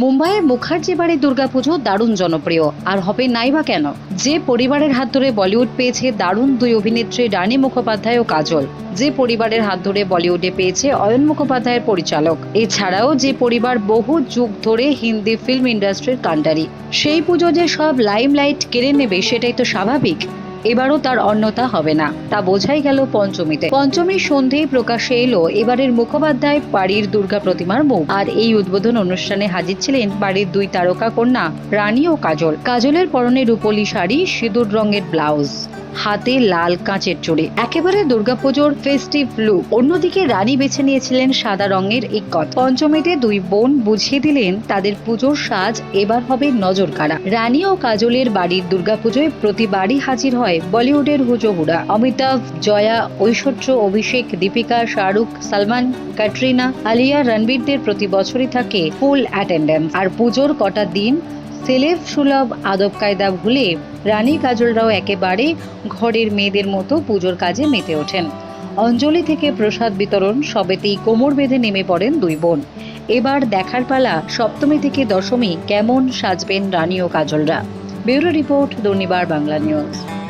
মুম্বাইয়ের মুখার্জি বাড়ির দুর্গাপুজো দারুণ জনপ্রিয়। আর হবে নাই বা কেন? যে পরিবারের হাত ধরে বলিউড পেয়েছে দারুণ দুই অভিনেত্রী রানী মুখোপাধ্যায় ও কাজল, যে পরিবারের হাত ধরে বলিউডে পেয়েছে অয়ন মুখোপাধ্যায়ের পরিচালক। এছাড়াও যে পরিবার বহু যুগ ধরে হিন্দি ফিল্ম ইন্ডাস্ট্রির কাণ্ডারি। সেই পুজো যে সব লাইমলাইট কেড়ে নেবে, সেটাই তো স্বাভাবিক। এবারও তার অন্যতা হবে না। তা বোঝাই গেল পঞ্চমীতে। পঞ্চমীর সন্ধেই প্রকাশে এলো এবারের মুখোপাধ্যায় বাড়ির দুর্গা প্রতিমার মুখ আর এই উদ্বোধন অনুষ্ঠানে হাজির ছিলেন বাড়ির দুই তারকা কন্যা রানী ও কাজল। কাজলের পরনে রূপলি শাড়ি, সিঁদুর রঙের ব্লাউজ। হাতে লাল কাঁচের চুড়ি। একেবারে দুর্গাপুজোর ফেস্টিভ লুক অন্যদিকে রানী বেছে নিয়েছিলেন সাদা রঙের ইক্কত পঞ্চমীতে দুই বোন বুঝিয়ে দিলেন তাদের পুজোর সাজ এবার হবে নজর কাড়া রানী ও কাজলের বাড়ির দুর্গাপুজোয় প্রতিবারই হাজির হয় বলিউডের হুজোহুড়া অমিতাভ, জয়া, ঐশ্বর্য, অভিষেক, দীপিকা, শাহরুখ, সালমান, ক্যাটরিনা, আলিয়া, রণবীরদের প্রতি বছরই থাকে ফুল অ্যাটেন্ডেন্স আর পুজোর কটা দিন সেলেব সুলভ, আদব কায়দা ভুলে রানী কাজলরাও একেবারে ঘরের মেয়েদের মতো পুজোর কাজে মেতে ওঠেন। অঞ্জলি থেকে প্রসাদ বিতরণ সবেতেই কোমর বেঁধে নেমে পড়েন দুই বোন। এবার দেখার পালা সপ্তমী থেকে দশমী কেমন সাজবেন রানী ও কাজলরা। Bureau report Durnibar Bangla news.